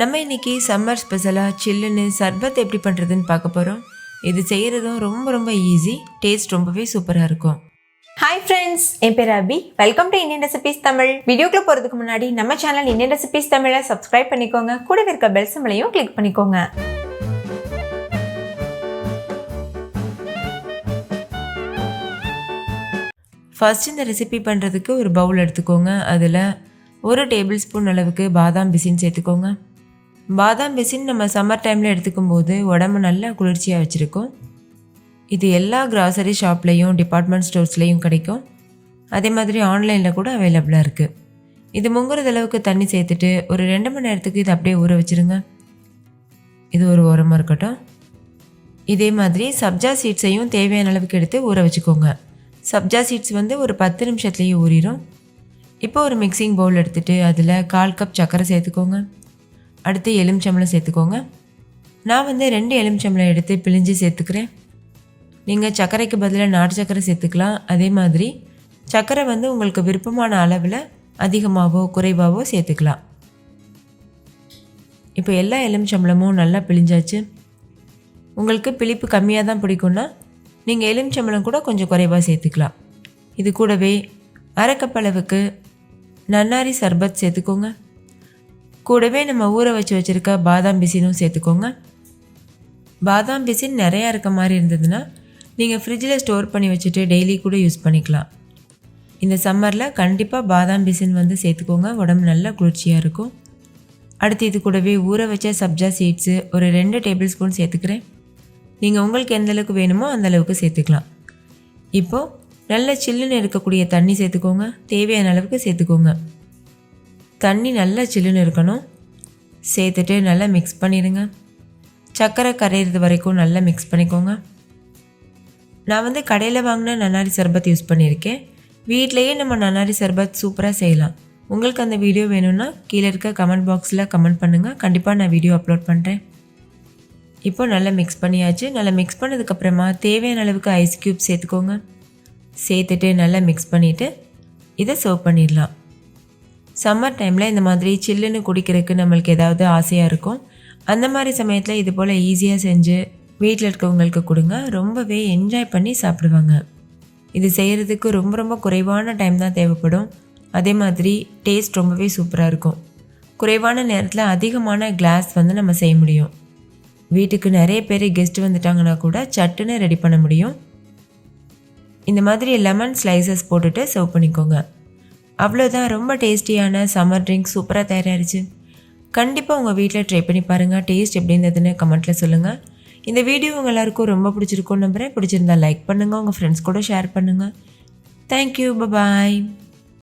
நம்ம இன்னைக்கு சம்மர் ஸ்பெஷலாக சில்லுன்னு சர்பத் எப்படி பண்ணுறதுன்னு பார்க்க போகிறோம் இது செய்கிறதும் ரொம்ப ரொம்ப ஈஸி டேஸ்ட் ரொம்பவே சூப்பராக இருக்கும். ஹாய் ஃப்ரெண்ட்ஸ் என் பேர் Abi welcome to Indian recipes Tamil வீடியோக்குள்ள போகிறதுக்கு முன்னாடி நம்ம சேனல் இந்தியன் ரெசிபீஸ் தமிழை சப்ஸ்கிரைப் பண்ணிக்கோங்க. கூடவே இருக்க பெல் சிம்பளையும் கிளிக் பண்ணிக்கோங்க. ஃபர்ஸ்ட் இந்த ரெசிபி பண்ணுறதுக்கு ஒரு பவுல் எடுத்துக்கோங்க. அதில் ஒரு டேபிள் ஸ்பூன் அளவுக்கு பாதாம் பிசின் சேர்த்துக்கோங்க. பாதாம் பிசின் நம்ம சம்மர் டைமில் எடுத்துக்கும் போது உடம்பு நல்லா குளிர்ச்சியாக வச்சுருக்கோம். இது எல்லா கிராசரி ஷாப்லேயும் டிபார்ட்மெண்ட் ஸ்டோர்ஸ்லேயும் கிடைக்கும். அதே மாதிரி ஆன்லைனில் கூட அவைலபிளாக இருக்குது இது முங்குறது அளவுக்கு தண்ணி சேர்த்துட்டு ஒரு ரெண்டு மணி நேரத்துக்கு இது அப்படியே ஊற வச்சுருங்க. இது ஒரு உரமாக இருக்கட்டும். இதே மாதிரி சப்ஜா சீட்ஸையும் தேவையான அளவுக்கு எடுத்து ஊற வச்சுக்கோங்க. சப்ஜா சீட்ஸ் வந்து ஒரு பத்து நிமிஷத்துலேயே ஊறிடும் இப்போ ஒரு மிக்சிங் பவுல் எடுத்துகிட்டு அதில் கால் கப் சர்க்கரை சேர்த்துக்கோங்க. அடுத்து எலுமிச்சம்பளம் சேர்த்துக்கோங்க. நான் வந்து ரெண்டு எலுமிச்சம்பளம் எடுத்து பிழிஞ்சு சேர்த்துக்கிறேன். நீங்கள் சர்க்கரைக்கு பதிலாக நாட்டு சர்க்கரை சேர்த்துக்கலாம். அதே மாதிரி சர்க்கரை வந்து உங்களுக்கு விருப்பமான அளவில் அதிகமாகவோ குறைவாகவோ சேர்த்துக்கலாம். இப்போ எல்லா எலுமிச்சம்பளமும் நல்லா பிழிஞ்சாச்சு. உங்களுக்கு பிழிப்பு கம்மியாக தான் பிடிக்கும்னா நீங்கள் எலுமிச்சம்பளம் கூட கொஞ்சம் குறைவாக சேர்த்துக்கலாம். இது கூடவே அரைக்கப்பளவுக்கு நன்னாரி சர்பத் சேர்த்துக்கோங்க. கூடவே நம்ம ஊற வச்சு வச்சுருக்க பாதாம் பிசினும் சேர்த்துக்கோங்க. பாதாம் பிசின் நிறையா இருக்க மாதிரி இருந்ததுன்னா நீங்கள் ஃப்ரிட்ஜில் ஸ்டோர் பண்ணி வச்சுட்டு டெய்லி கூட யூஸ் பண்ணிக்கலாம். இந்த சம்மரில் கண்டிப்பாக பாதாம் பிசின் வந்து சேர்த்துக்கோங்க. உடம்பு நல்லா குளிர்ச்சியாக இருக்கும். அடுத்து இது கூடவே ஊற வச்ச சப்ஜா சீட்ஸு ஒரு ரெண்டு டேபிள் ஸ்பூன் சேர்த்துக்கிறேன். நீங்கள் உங்களுக்கு எந்த அளவுக்கு வேணுமோ அந்த அளவுக்கு சேர்த்துக்கலாம். இப்போது நல்ல சில்லுன்னு இருக்கக்கூடிய தண்ணி சேர்த்துக்கோங்க. தேவையான அளவுக்கு சேர்த்துக்கோங்க. தண்ணி நல்லா சில்லுன்னு இருக்கணும். சேர்த்துட்டு நல்லா மிக்ஸ் பண்ணிடுங்க. சர்க்கரை கரையிறது வரைக்கும் நல்லா மிக்ஸ் பண்ணிக்கோங்க. நான் வந்து கடையில் வாங்கின நன்னாரி சர்பத் யூஸ் பண்ணியிருக்கேன். வீட்லேயே நம்ம நன்னாரி சர்பத் சூப்பராக செய்யலாம். உங்களுக்கு அந்த வீடியோ வேணும்னா கீழே இருக்க கமெண்ட் பாக்ஸில் கமெண்ட் பண்ணுங்கள் கண்டிப்பாக நான் வீடியோ அப்லோட் பண்ணுறேன் இப்போ நல்லா மிக்ஸ் பண்ணியாச்சு. நல்லா மிக்ஸ் பண்ணதுக்கப்புறமா தேவையான அளவுக்கு ஐஸ் க்யூப் சேர்த்துக்கோங்க. சேர்த்துட்டு நல்லா மிக்ஸ் பண்ணிவிட்டு இதை சர்வ் பண்ணிடலாம். சம்மர் டைமில் இந்த மாதிரி சில்லுன்னு குடிக்கிறதுக்கு நம்மளுக்கு ஏதாவது ஆசையாக இருக்கும். அந்த மாதிரி சமயத்தில் இது போல் ஈஸியாக செஞ்சு வீட்டில் இருக்கவங்களுக்கு கொடுங்க. ரொம்பவே என்ஜாய் பண்ணி சாப்பிடுவாங்க. இது செய்கிறதுக்கு ரொம்ப ரொம்ப குறைவான டைம் தான் தேவைப்படும். அதே மாதிரி டேஸ்ட் ரொம்பவே சூப்பராக இருக்கும். குறைவான நேரத்தில் அதிகமான கிளாஸ் வந்து நம்ம செய்ய முடியும். வீட்டுக்கு நிறைய பேர் கெஸ்ட் வந்துட்டாங்கன்னா கூட சட்டுன்னு ரெடி பண்ண முடியும். இந்த மாதிரி லெமன் ஸ்லைசஸ் போட்டுட்டு சர்வ் பண்ணிக்கோங்க. அவ்வளோதான் ரொம்ப டேஸ்டியான சம்மர் ட்ரிங்க் சூப்பராக தயாராகிடுச்சு கண்டிப்பாக உங்கள் வீட்டில் ட்ரை பண்ணி பாருங்கள் டேஸ்ட் எப்படி இருந்ததுன்னு கமெண்ட்டில் சொல்லுங்கள் இந்த வீடியோ உங்கள் எல்லாருக்கும் ரொம்ப பிடிச்சிருக்கும்னு நம்புகிறேன் பிடிச்சிருந்தா லைக் பண்ணுங்கள் உங்கள் ஃப்ரெண்ட்ஸ் கூட ஷேர் பண்ணுங்கள் தேங்க்யூ பபாய்